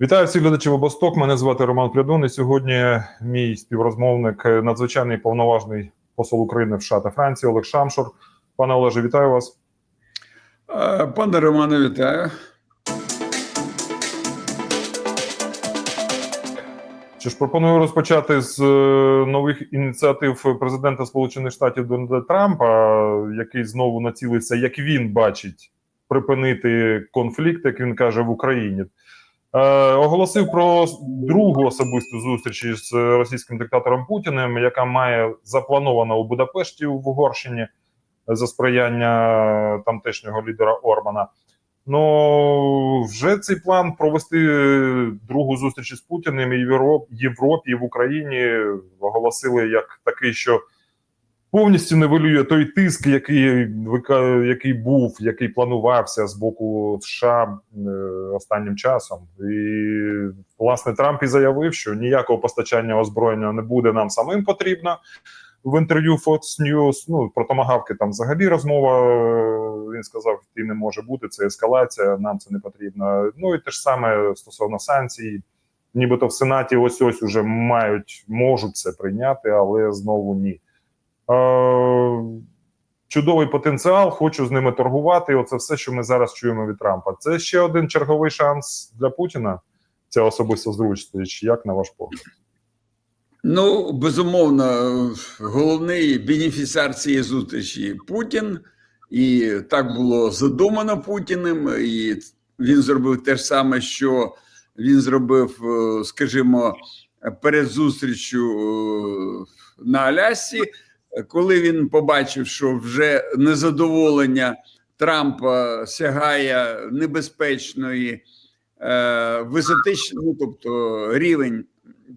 Вітаю всіх глядачів обосток. Мене звати Роман Прядун. І сьогодні мій співрозмовник, е, надзвичайний повноважний посол України в США та Франції Олег Шамшур. Пане Олеже, вітаю вас. Е, Пане Романе, вітаю. Що ж пропоную розпочати з е, нових ініціатив президента Сполучених Штатів Дональда Трампа, який знову націлився, як він бачить, припинити конфлікт, як він каже, в Україні. Е, оголосив про другу особисту зустріч із російським диктатором Путіним, яка має запланована у Будапешті в Угорщині за сприяння тамтешнього лідера Ормана. Ну вже цей план провести другу зустріч із Путіним і в Європ- Європі і в Україні оголосили як такий, що повністю нивелює той тиск, який який був, який планувався з боку США е, останнім часом. І власне Трамп і заявив, що ніякого постачання озброєння не буде нам самим потрібно. В інтерв'ю Fox News, ну про томагавки там взагалі розмова. е, Він сказав, ти не може бути, це ескалація, нам це не потрібно. Ну і те ж саме стосовно санкцій. Нібито в Сенаті ось ось уже мають, можуть це прийняти, але знову ні. Е, чудовий потенціал, хочу з ними торгувати. Оце все, що ми зараз чуємо від Трампа. Це ще один черговий шанс для Путіна. Ця особиста зручність. Як на ваш погляд? Ну, безумовно, головний бенефіціар цієї зустрічі Путін, і так було задумано Путіним, і він зробив те ж саме, що він зробив, е, скажімо, перед зустрічю е, на Алясці, коли він побачив, що вже незадоволення Трампа сягає небезпечної е, висоти, ну, тобто рівень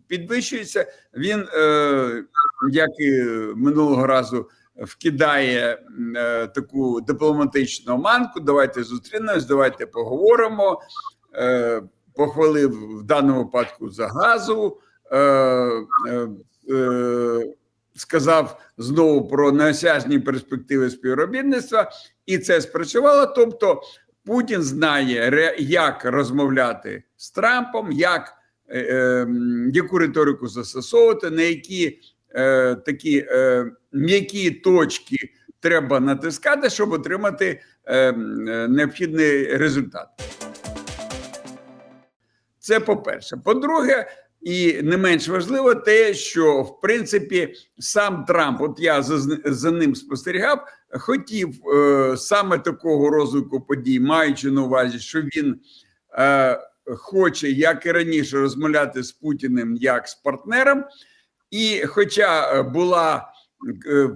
підвищується, він, е, як і минулого разу, вкидає е, таку дипломатичну манку. Давайте зустрінемось, давайте поговоримо. Е, похвалив в даному випадку за газу. Е, е, е, Сказав знову про неосяжні перспективи співробітництва, і це спрацювало. Тобто Путін знає, як розмовляти з Трампом, як е, е, яку риторику застосовувати, на які е, такі е, м'які точки треба натискати, щоб отримати е, е, необхідний результат. Це по-перше. По-друге, і не менш важливо те, що в принципі сам Трамп, от я за, за ним спостерігав, хотів е, саме такого розвитку подій, маючи на увазі, що він е, хоче, як і раніше, розмовляти з Путіним як з партнером. І хоча е, була е,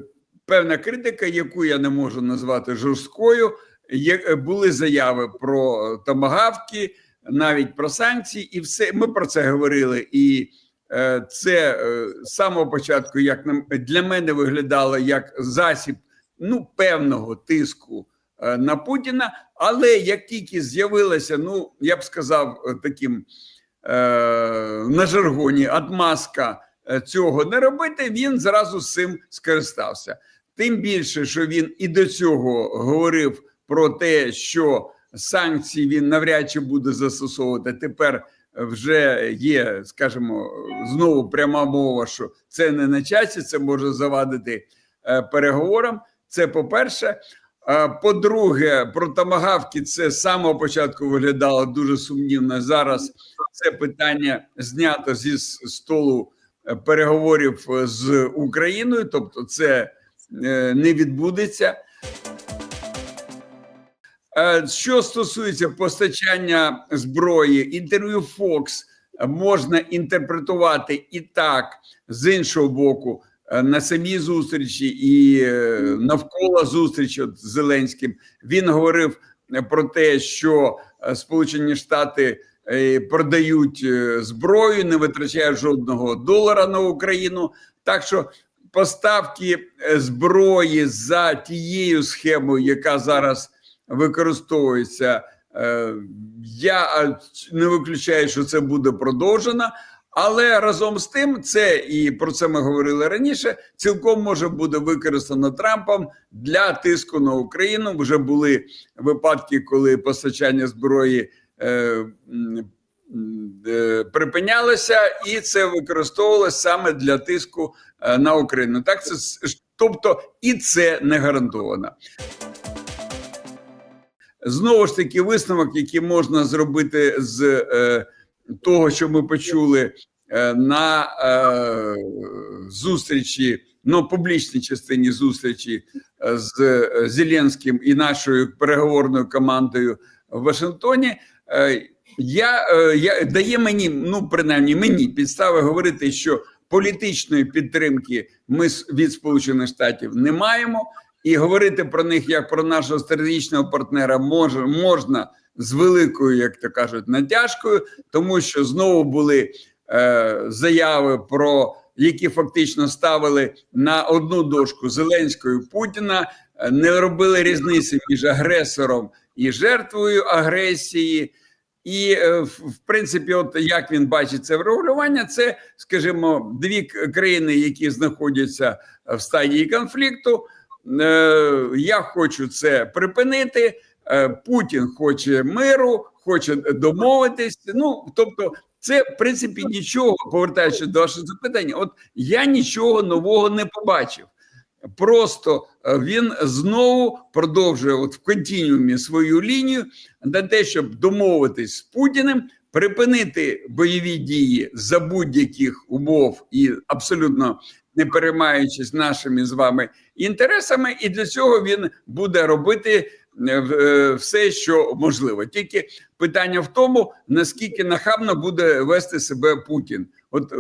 певна критика, яку я не можу назвати жорсткою, є, були заяви про томагавки, навіть про санкції, і все ми про це говорили. І е, це е, з самого початку, як нам для мене виглядало як засіб ну певного тиску е, на Путіна. Але як тільки з'явилася, ну я б сказав, таким на жаргоні отмазка цього не робити, він зразу з цим скористався. Тим більше, що він і до цього говорив про те, що санкції він навряд чи буде застосовувати. Тепер вже є, скажімо, знову пряма мова, що це не на часі, це може завадити е, переговорам. Це по-перше. По-друге, про томагавки це з самого початку виглядало дуже сумнівно. Зараз це питання знято зі столу е, переговорів е, з Україною, тобто це е, не відбудеться. Е, Що стосується постачання зброї, інтерв'ю Fox можна інтерпретувати і так, з іншого боку, е, на самій зустрічі і е, навколо зустрічі з Зеленським він говорив про те, що Сполучені Штати продають зброю, не витрачають жодного долара на Україну. Так що поставки зброї за тією схемою, яка зараз використовується. Е, Я не виключаю, що це буде продовжено, але разом з тим, це і про це ми говорили раніше. Цілком може бути використано Трампом для тиску на Україну. Вже були випадки, коли постачання зброї е, е, припинялося, і це використовувалося саме для тиску е, на Україну. Так це тобто і це не гарантовано. Знову ж таки, висновок, який можна зробити з е, того, що ми почули е, на е, зустрічі, ну публічній частині зустрічі е, з е, Зеленським і нашою переговорною командою в Вашингтоні. Е, я, е, я дає мені, ну принаймні мені підстави говорити, що політичної підтримки ми від Сполучених Штатів не маємо, і говорити про них як про нашого стратегічного партнера може, можна з великою, як то кажуть, натяжкою, тому що знову були е, заяви про які фактично ставили на одну дошку Зеленського і Путіна, е, не робили різниці між агресором і жертвою агресії. І е, в принципі, от як він бачить це врегулювання, це, скажімо, дві країни, які знаходяться в стадії конфлікту. Е, Я хочу це припинити. е, Путін хоче миру, хоче домовитись. Ну тобто, це в принципі нічого, повертаючись до вашого запитання, от я нічого нового не побачив. Просто е, він знову продовжує от в континуумі свою лінію на те, щоб домовитись з Путіним, припинити бойові дії за будь-яких умов і абсолютно не переймаючись нашими з вами інтересами, і для цього він буде робити е, е, все, що можливо. Тільки питання в тому, наскільки нахабно буде вести себе Путін. От е,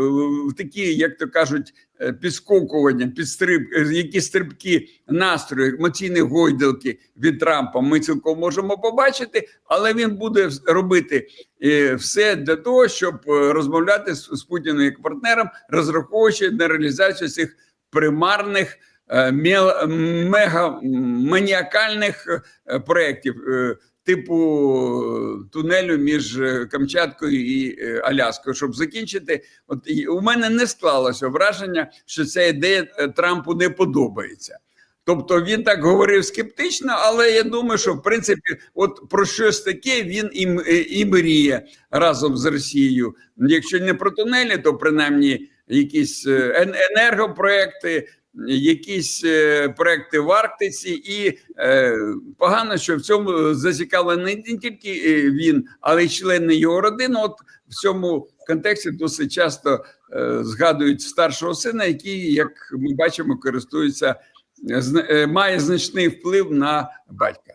в такі, як то кажуть, підскокування, підстриб, е, які стрибки настрою, емоційні гойдалки від Трампа ми цілком можемо побачити, але він буде робити е, все для того, щоб е, розмовляти з, з Путіним як партнером, розраховуючи на реалізацію цих примарних е, мегаманіакальних е, проєктів. Типу тунелю між е, Камчаткою і е, Аляскою, щоб закінчити, от у мене не склалося враження, що ця ідея е, Трампу не подобається. Тобто він так говорив скептично, але я думаю, що в принципі, от про щось таке він і, і мріє разом з Росією. Якщо не про тунелі, то принаймні якісь енергопроекти, якісь е, проекти в Арктиці, і е, погано, що в цьому зацікавлений не тільки е, він, але й члени його родини. От в цьому контексті досить часто згадують старшого сина, який, як ми бачимо, користується має значний вплив на батька.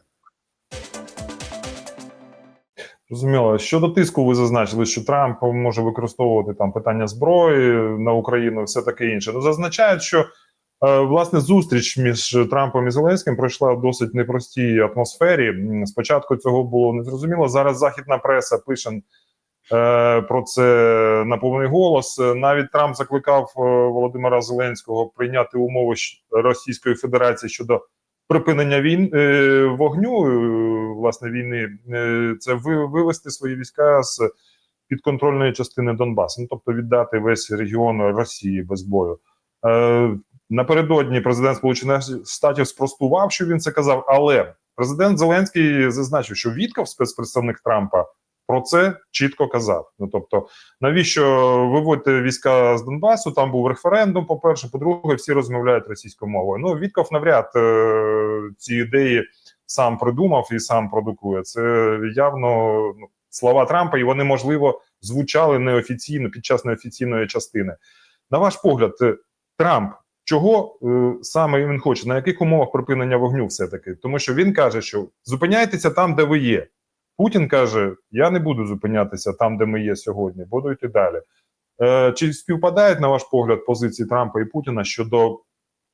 Зрозуміло. Щодо тиску, ви зазначили, що Трамп може використовувати там питання зброї на Україну, все таке інше. Ну зазначають, що власне зустріч між Трампом і Зеленським пройшла в досить непростій атмосфері. Спочатку цього було незрозуміло. Зараз західна преса пише е, про це на повний голос. Е, Навіть Трамп закликав е, Володимира Зеленського прийняти умови Російської Федерації щодо припинення війн е, вогню е, власне війни. Е, це ви, вивести свої війська з підконтрольної частини Донбасу, ну тобто віддати весь регіон Росії без бою. Напередодні президент Сполучених Штатів спростував, що він це казав, але президент Зеленський зазначив, що Вітков, спецпредставник Трампа, про це чітко казав. Ну тобто, навіщо виводити війська з Донбасу? Там був референдум. По перше, по-друге, всі розмовляють російською мовою. Ну Вітков навряд е, ці ідеї сам придумав і сам продукує. Це явно ну, слова Трампа, і вони можливо звучали неофіційно під час неофіційної частини. На ваш погляд, е, Трамп. Чого е, саме він хоче, на яких умовах припинення вогню все-таки? Тому що він каже, що зупиняйтеся там, де ви є. Путін каже: Я не буду зупинятися там, де ми є сьогодні, буду йти далі. Е, чи співпадають, на ваш погляд, позиції Трампа і Путіна щодо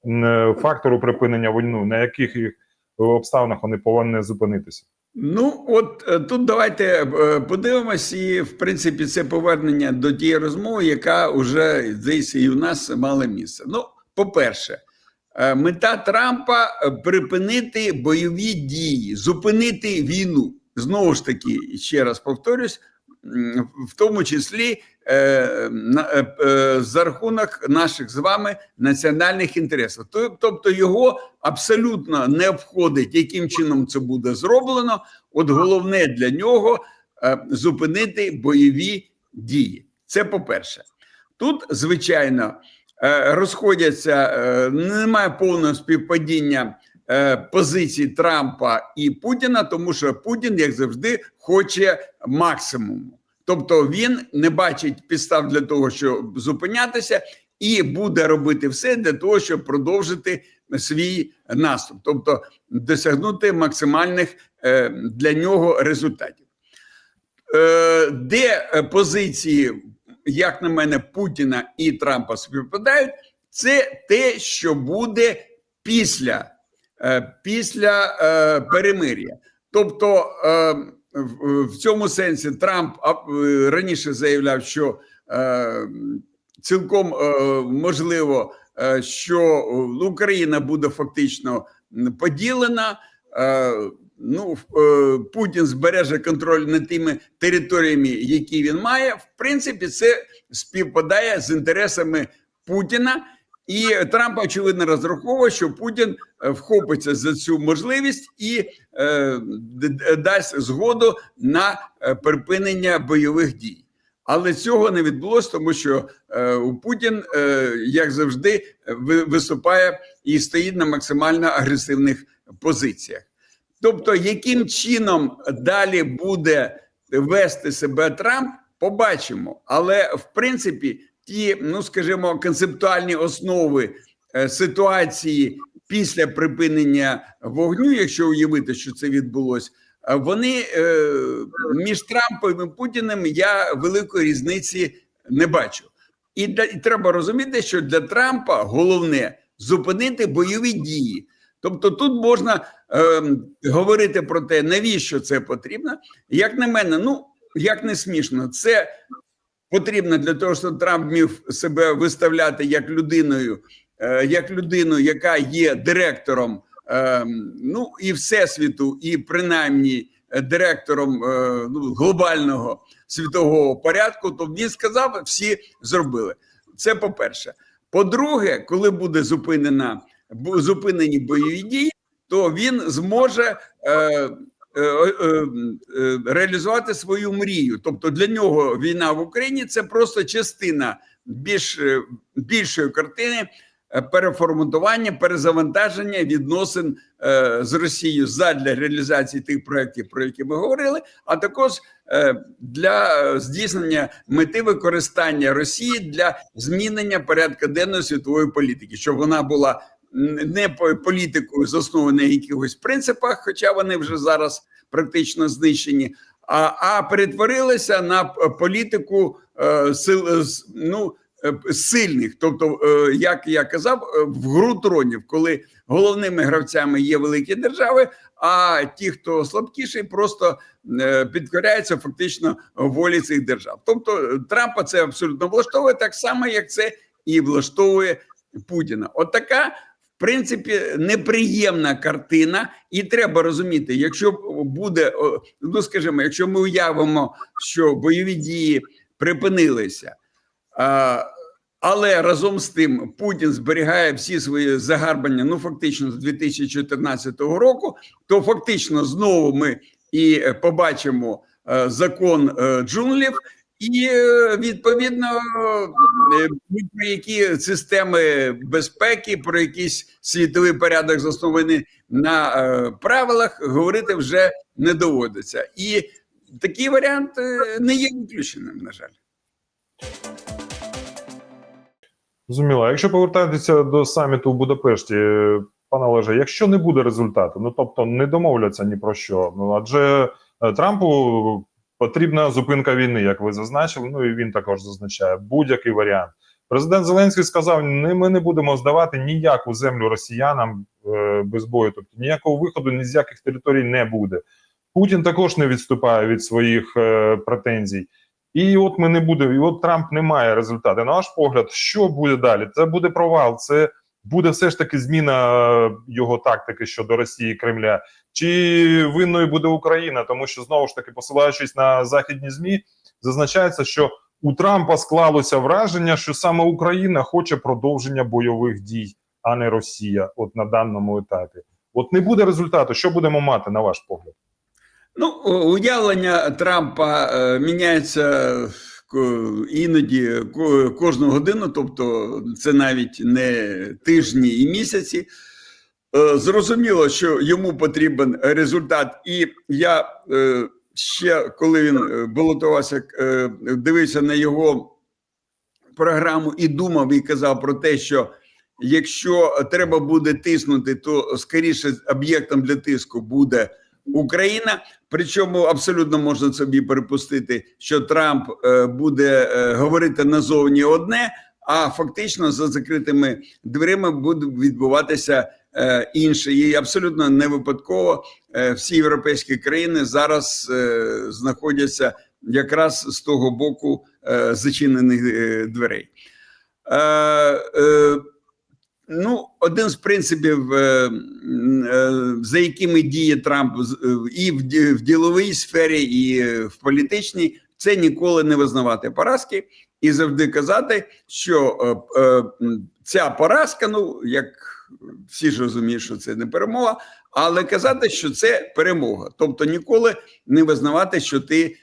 е, фактору припинення війни, на яких їх обставинах вони повинні зупинитися? Ну, от е, тут давайте е, подивимось, і в принципі це повернення до тієї розмови, яка вже здається і у нас мала місце. Ну, по-перше, е, мета Трампа е, припинити бойові дії, зупинити війну. Знову ж таки, ще раз повторюсь, в тому числі е, за рахунок наших з вами національних інтересів. Тобто його абсолютно не обходить, яким чином це буде зроблено. От головне для нього зупинити бойові дії. Це по-перше. Тут, звичайно, розходяться, е, немає повного співпадіння е, позицій Трампа і Путіна, тому що Путін, як завжди, хоче максимуму. Тобто він не бачить підстав для того, щоб зупинятися, і буде робити все для того, щоб продовжити свій наступ, тобто досягнути максимальних е, для нього результатів. Е, Де е, позиції, як на мене, Путіна і Трампа співпадають, це те, що буде після, е, після е, перемир'я. Тобто, е, в, цьому сенсі Трамп раніше заявляв, що цілком можливо, що Україна буде фактично поділена. Ну, е, Путін збереже контроль над тими територіями, які він має. В принципі, це співпадає з інтересами Путіна. І Трамп очевидно розраховує, що Путін е, вхопиться за цю можливість і е, дасть згоду на е, припинення бойових дій. Але цього не відбулося, тому що е, Путін, е, як завжди, виступає і стоїть на максимально агресивних позиціях. Тобто, яким чином далі буде вести себе Трамп, побачимо. Але в принципі, ті, ну скажімо, концептуальні основи е, ситуації після припинення вогню, якщо уявити, що це відбулося, е, вони е, між Трампом і Путіним я великої різниці не бачу. І, і треба розуміти, що для Трампа головне зупинити бойові дії. Тобто тут можна е, говорити про те, навіщо це потрібно. Як на мене, ну як не смішно, це потрібно для того, щоб Трамп міг себе виставляти як людиною, е, як людину, яка є директором е, ну і всесвіту, і принаймні е, директором е, ну, глобального світового порядку. То він сказав, всі зробили. Це по-перше. По-друге, коли буде зупинена зупинені бойові дії, то він зможе е, е, е, е, реалізувати свою мрію. Тобто для нього війна в Україні це просто частина більш, е, більшої картини е, переформатування, перезавантаження відносин е, з Росією задля реалізації тих проєктів, про які ми говорили, а також е, для здійснення мети використання Росії для змінення порядку денної світової політики, щоб вона була не по- політикою заснованою на якихось принципах, хоча вони вже зараз практично знищені, а, а перетворилися на політику е, сил е, ну, е, сильних. Тобто, е, як я казав, е, в гру тронів, коли головними гравцями є великі держави, а ті, хто слабкіший, просто е, підкоряються фактично волі цих держав. Тобто е, Трампа це абсолютно влаштовує так само, як це і влаштовує Путіна. От така, принципі, неприємна картина, і треба розуміти, якщо буде, ну скажімо, якщо ми уявимо, що бойові дії припинилися. Але разом з тим Путін зберігає всі свої загарбання, ну фактично з 2014 року, то фактично знову ми і е, побачимо е, закон е, джунглів, і е, відповідно е, про які системи безпеки, про якийсь світовий порядок заснований на е, правилах, говорити вже не доводиться. І такий варіант е, не є виключеним, на жаль. Зрозуміло. Якщо повертатися до саміту в Будапешті, е, пане Олеже, якщо не буде результату, ну тобто не домовляться ні про що, ну адже е, Трампу потрібна зупинка війни, як ви зазначили. Ну і він також зазначає будь-який варіант. Президент Зеленський сказав: не ми не будемо здавати ніяку землю росіянам е, без бою, тобто ніякого виходу ні з яких територій не буде. Путін також не відступає від своїх е, претензій. І от ми не будемо, і от Трамп не має результату. На ваш погляд, що буде далі? Це буде провал, це буде все ж таки зміна його тактики щодо Росії Кремля. Чи винною буде Україна? Тому що знову ж таки, посилаючись на західні змі, зазначається, що у Трампа склалося враження, що саме Україна хоче продовження бойових дій, а не Росія. От на даному етапі. От не буде результату. Що будемо мати на ваш погляд? Ну, уявлення Трампа е, міняється іноді кожну годину, тобто це навіть не тижні і місяці. Е, Зрозуміло, що йому потрібен результат, і я е, ще коли він е, балотувався, дивився на його програму і думав і казав про те, що якщо треба буде тиснути, то скоріше об'єктом для тиску буде Україна. Причому абсолютно можна собі припустити, що Трамп е, буде е, говорити назовні одне, а фактично за закритими дверима буде відбуватися е, інше. І абсолютно не випадково всі європейські країни зараз знаходяться якраз з того боку зачинених дверей. Ну, один з принципів, е, е, за якими діє Трамп е, і в діловій сфері, і в політичній, це ніколи не визнавати поразки і завжди казати, що ця поразка, ну як всі ж розуміють, що це не перемога, але казати, що це перемога. Тобто ніколи не визнавати, що ти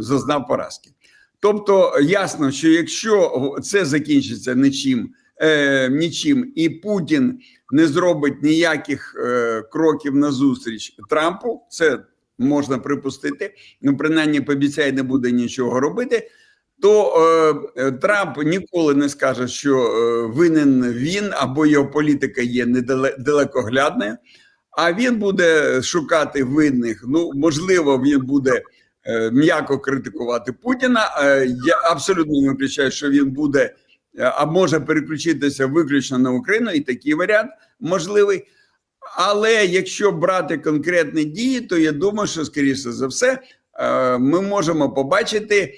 зазнав поразки. Тобто, ясно, що якщо це закінчиться нічим, е, нічим, і Путін не зробить ніяких е, кроків назустріч Трампу, це можна припустити. Ну, принаймні, пообіцяє, не буде нічого робити. То е, е, Трамп ніколи не скаже, що е, винен він або його політика є недалекоглядною, а він буде шукати винних. Ну, можливо, він буде е, м'яко критикувати Путіна. Е, я абсолютно не виключаю, що він буде а може переключитися виключно на Україну, і такий варіант можливий. Але якщо брати конкретні дії, то я думаю, що скоріше за все е, ми можемо побачити,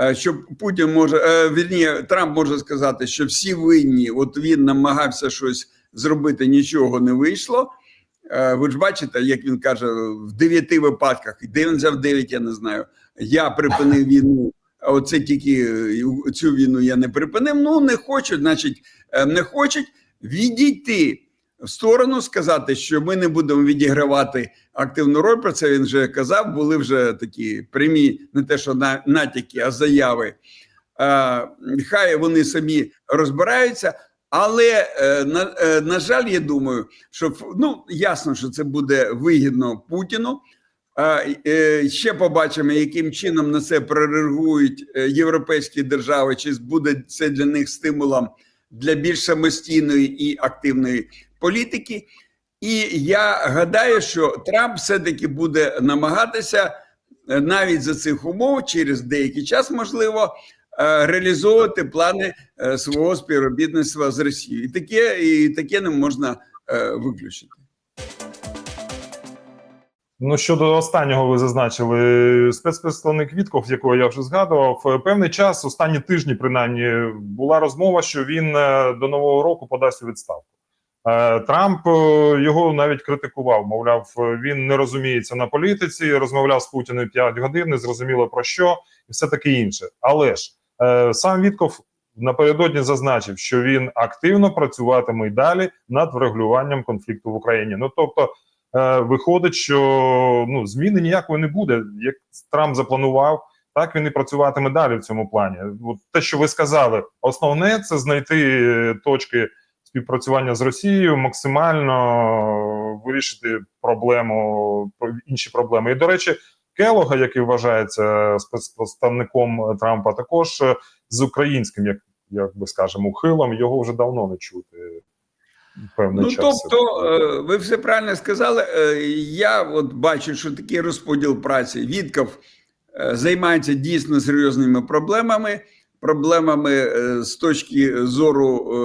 е, що Путін може е, вірні, Трамп може сказати, що всі винні, от він намагався щось зробити, нічого не вийшло. Е, Ви ж бачите, як він каже, в дев'яти випадках, де він взяв дев'ять, я не знаю. Я припинив війну. Оце тільки е, цю війну я не припинив. Ну не хочуть, значить, е, не хочуть відійти в сторону, сказати, що ми не будемо відігравати активну роль. Про це він вже казав. Були вже такі прямі, не те, що на натяки, а заяви. Хай вони самі розбираються. Але е, на, на жаль, я думаю, що ну ясно, що це буде вигідно Путіну. Е, Ще побачимо, яким чином на це прореагують е, європейські держави, чи буде це для них стимулом для більш самостійної і активної політики. І я гадаю, що Трамп все-таки буде намагатися е, навіть за цих умов, через деякий час, можливо, реалізовувати плани свого співробітництва з Росією. І таке, і таке не можна виключити. Ну, щодо останнього, ви зазначили спецпредставник Вітков, якого я вже згадував. е, Певний час, останні тижні, принаймні, була розмова, що він е, до нового року подасть у відставку. Е, Трамп його навіть критикував. Мовляв, він не розуміється на політиці, розмовляв з Путіним 5 годин, не зрозуміло про що, і все таке інше. Але ж сам Вітков напередодні зазначив, що він активно працюватиме й далі над врегулюванням конфлікту в Україні. Ну тобто. Е, виходить, що ну зміни ніякої не буде. Як Трамп запланував, так він і працюватиме далі в цьому плані. От те, що ви сказали, основне це знайти е, точки співпрацювання з Росією, максимально вирішити проблему інші проблеми. І до речі, Келога, який вважається спецпредставником Трампа, також е, з українським, як, як би скажемо, ухилом, його вже давно не чути. Певний Ну, час. тобто, е, ви все правильно сказали. Е, Я от бачу, що такий розподіл праці Вітков е, займається дійсно серйозними проблемами, проблемами з точки зору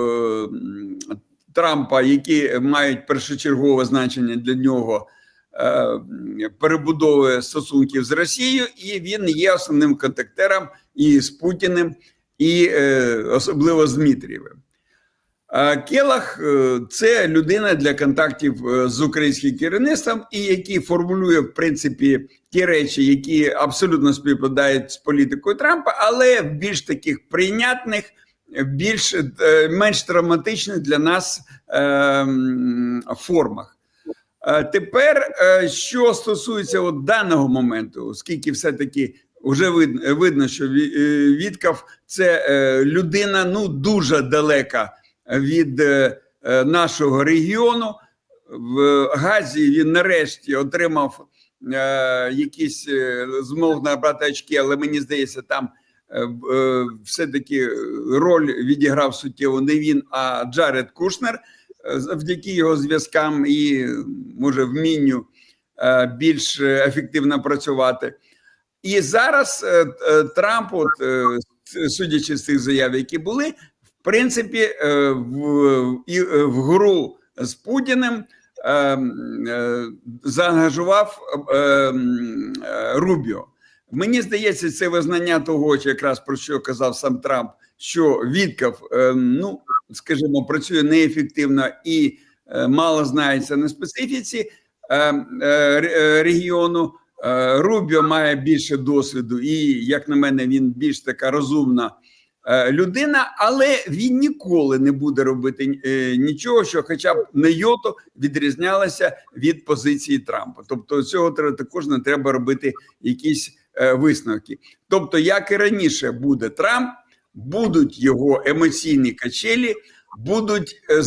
Трампа, які мають першочергове значення для нього. Перебудови стосунків з Росією, і він є основним контактером і з Путіним, і особливо з Дмитрієвим. Келах е, це людина для контактів е, з українським керівництвом, і який формулює в принципі ті речі, які абсолютно співпадають з політикою Трампа, але в більш таких прийнятних, більш е, менш травматичних для нас формах. Тепер, що стосується от даного моменту, оскільки все-таки вже видно, видно, що Ві- е, це людина ну дуже далека від е, е, нашого регіону. В Газі він нарешті отримав е, якісь змог набрати очки, але мені здається, там все-таки роль відіграв суттєво не він, а Джаред Кушнер завдяки його зв'язкам і може вмінню більш ефективно працювати. І зараз Трамп, от, судячи з тих заяв, які були, принципі, е, в, і, е, в гру з Путіним е, заангажував Рубіо. Мені здається, це визнання того, що якраз про що казав сам Трамп, що Вітков, ну скажімо, працює неефективно і мало знається на специфіці ре- регіону. Рубіо має більше досвіду, і, як на мене, він більш така розумна людина, але він ніколи не буде робити е, нічого, що, хоча б на йоту відрізнялося від позиції Трампа. Тобто, цього треба також не треба робити якісь е, висновки. Тобто, як і раніше буде Трамп, будуть його емоційні качелі, будуть е,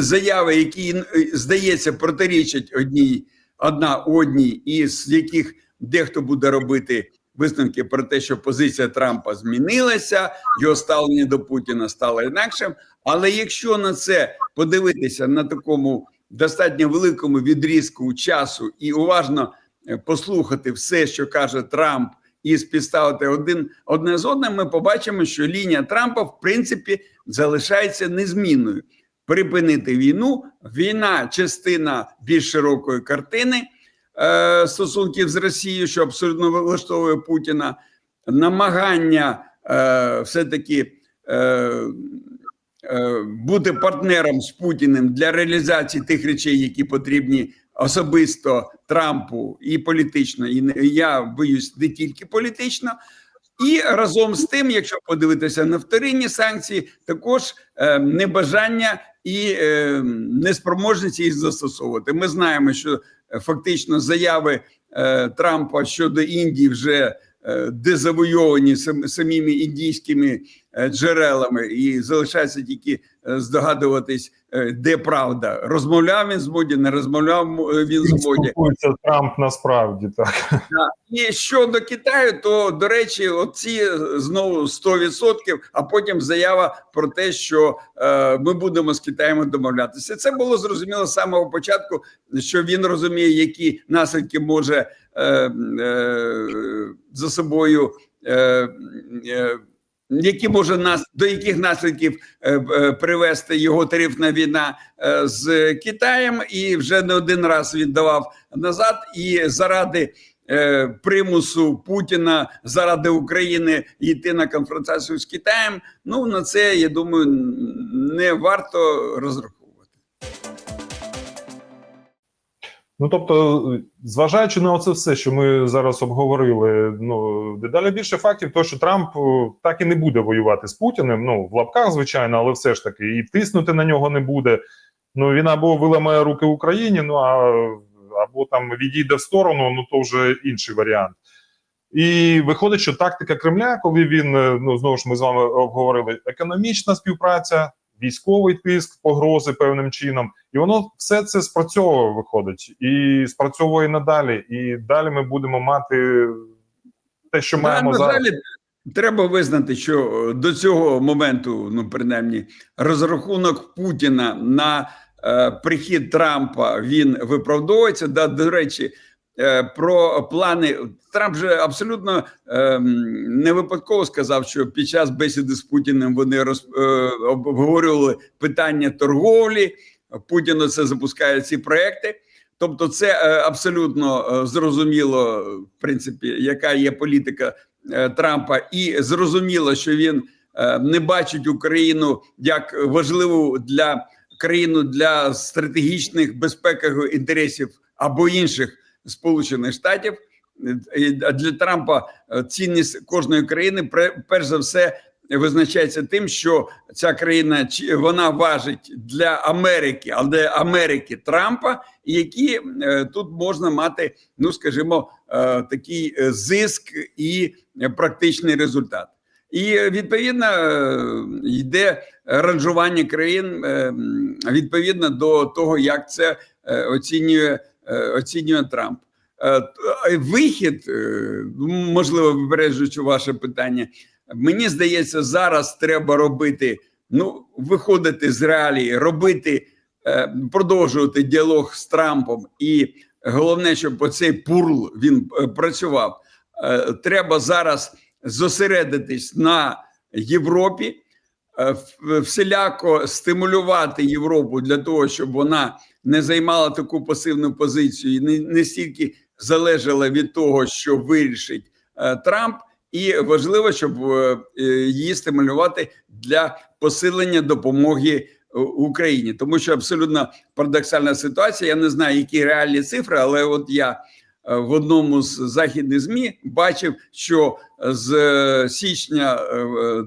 заяви, які е, здається протирічать одній одна одній, і з яких дехто буде робити висновки про те, що позиція Трампа змінилася, його ставлення до Путіна стало інакшим. Але якщо на це подивитися на такому достатньо великому відрізку часу і уважно е, послухати все, що каже Трамп, і співставити один одне з одним, ми побачимо, що лінія Трампа в принципі залишається незмінною припинити війну. Війна частина більш широкої картини е, стосунків з Росією, що абсолютно влаштовує Путіна, намагання е, все-таки е, бути партнером з Путіним для реалізації тих речей, які потрібні особисто Трампу і політично, і я боюсь не тільки політично. І разом з тим, якщо подивитися на вторинні санкції, також е, небажання і е, неспроможність їх застосовувати. Ми знаємо, що фактично заяви е, Трампа щодо Індії вже е, дезавойовані самими індійськими е, джерелами, і залишається тільки е, здогадуватись, е, де правда. Розмовляв він з Моді, не розмовляв е, він з Моді. Трамп насправді так. І щодо Китаю, то до речі, оці знову 100%, а потім заява про те, що е, ми будемо з Китаєм домовлятися. Це було зрозуміло з самого початку, що він розуміє, які наслідки може е, е, за собою. Е, е, які може нас до яких наслідків е, е, привести його тарифна війна е, з Китаєм, і вже не один раз він давав назад, і заради примусу Путіна заради України йти на конфронтацію з Китаєм. Ну на це я думаю, не варто розраховувати. Ну тобто, зважаючи на це все, що ми зараз обговорили, ну дедалі більше фактів, то що Трамп е, так і не буде воювати з Путіним. Ну в лапках, звичайно, але все ж таки, і тиснути на нього не буде. Ну він або виламає руки Україні, ну а або там відійде в сторону, ну то вже інший варіант. І виходить, що тактика Кремля, коли він е, ну знову ж ми з вами обговорили економічна співпраця, військовий тиск, погрози певним чином, і воно все це спрацьовує, виходить, і спрацьовує надалі. І далі ми будемо мати те, що Да, маємо на зараз. треба визнати, що до цього моменту, ну принаймні, розрахунок Путіна на е, прихід Трампа він виправдовується. Да, до речі, е, про плани Трамп же абсолютно е, не випадково сказав, що під час бесіди з Путіним вони роз, е, обговорювали питання торговлі. Путін це запускає ці проекти. Тобто, це е, абсолютно е, зрозуміло, в принципі, яка є політика е, Трампа, і зрозуміло, що він е, не бачить Україну як важливу для країну для стратегічних безпекових інтересів або інших Сполучених Штатів. Е, Для Трампа е, цінність кожної країни перш за все визначається тим, що ця країна вона важить для Америки, але Америки Трампа, які е, тут можна мати, ну скажімо, такий зиск і практичний результат. І відповідно йде ранжування країн відповідно до того, як це оцінює, оцінює Трамп. Е, е, Вихід, е, можливо, випереджуючи ваше питання, мені здається, зараз треба робити. Ну, виходити з реалії, робити, е, продовжувати діалог з Трампом, і головне, щоб оцей пурл він е, працював. Е, Треба зараз зосередитись на Європі, е, всіляко стимулювати Європу для того, щоб вона не займала таку пасивну позицію не, не стільки залежала від того, що вирішить е, Трамп, і важливо, щоб е, е, її стимулювати для посилення допомоги е, Україні, тому що абсолютно парадоксальна ситуація. Я не знаю, які реальні цифри, але от я е, в одному з західних змі бачив, що з січня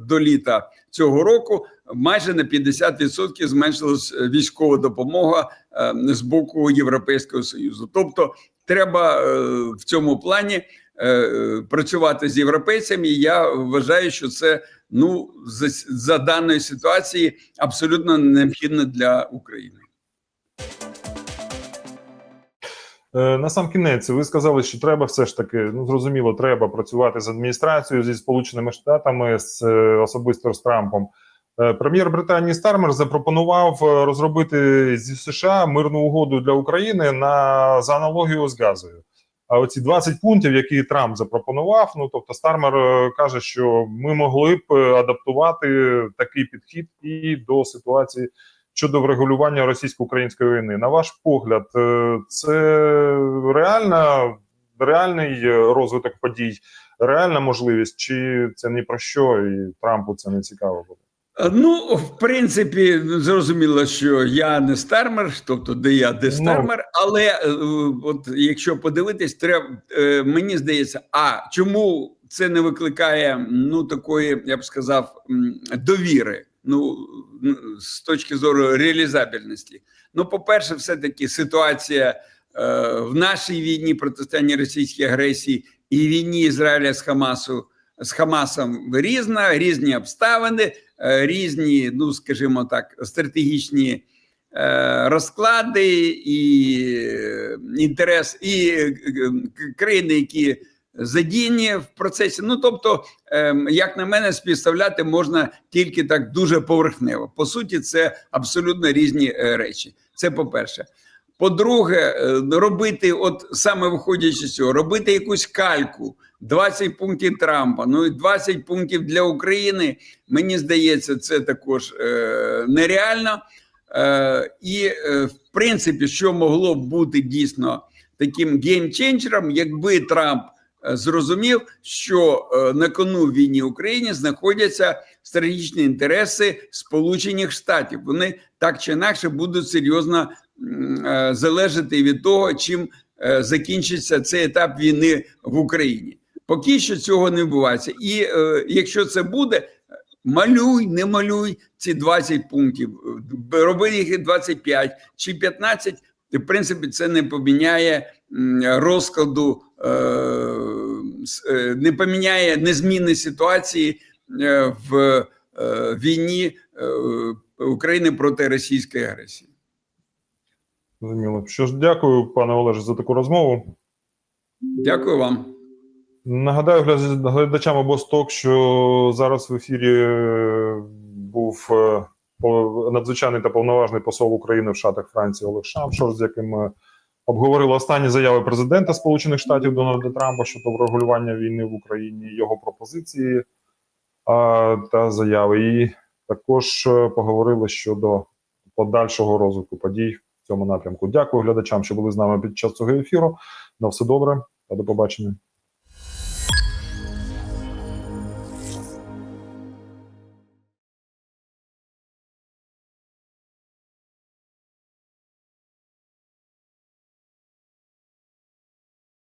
до літа цього року майже на 50% зменшилась військова допомога з боку Європейського союзу. Тобто, треба е, в цьому плані е, працювати з європейцями. Я вважаю, що це ну за, за даної ситуації абсолютно необхідно для України. Е, На сам кінець, ви сказали, що треба все ж таки, ну зрозуміло, треба працювати з адміністрацією зі Сполученими Штатами, з е, особисто з Трампом. Е, Прем'єр Британії Стармер запропонував е, розробити зі США мирну угоду для України на за аналогію з газою. А оці 20 пунктів, які Трамп запропонував, ну тобто Стармер е, каже, що ми могли б адаптувати такий підхід і до ситуації щодо врегулювання російсько-української війни. На ваш погляд, це реальна, реальний розвиток подій, реальна можливість, чи це ні про що, і Трампу це не цікаво буде? Ну, в принципі, зрозуміло, що я не стармер, тобто де я, де стармер. Але е, от якщо подивитись, треба е, мені здається, а чому це не викликає ну такої, я б сказав, довіри? Ну з точки зору реалізабельності. Ну, по-перше, все-таки ситуація е, в нашій війні протистояння російській агресії і війні Ізраїля з Хамасу з Хамасом різна, різні обставини, е, різні, ну скажімо так, стратегічні е, розклади і е, інтерес, і е, країни, які задіяні в процесі. Ну тобто, е, як на мене, співставляти можна тільки так дуже поверхнево. По суті, це абсолютно різні е, речі. Це по-перше. По-друге, е, робити, от саме виходячи з цього, робити якусь кальку, 20 пунктів Трампа, ну і 20 пунктів для України. Мені здається, це також е, нереально. Е, і, е, в принципі, що могло б бути дійсно таким геймченджером, якби Трамп е, зрозумів, що е, на кону в війні Україні знаходяться стратегічні інтереси Сполучених Штатів. Вони так чи інакше будуть серйозно залежати від того, чим е, закінчиться цей етап війни в Україні. Поки що цього не відбувається. І е, якщо це буде, малюй, не малюй ці 20 пунктів, е, роби їх 25 чи 15, в принципі, це не поміняє розкладу, е, е, не поміняє незмінної ситуації е, в е, війні е, України проти російської агресії. Зрозуміло. Що ж, дякую, пане Олеже, за таку розмову. Дякую вам. Нагадаю гля- глядачам обосток, що зараз в ефірі е, був е, надзвичайний та повноважний посол України в Шатах Франції Олег Шамшор, з яким ми обговорили останні заяви президента Сполучених Штатів Дональда Трампа щодо врегулювання війни в Україні, його пропозиції та заяви. І також е, поговорили щодо подальшого розвитку подій цьому напрямку. Дякую глядачам, що були з нами під час цього ефіру. На все добре та до побачення.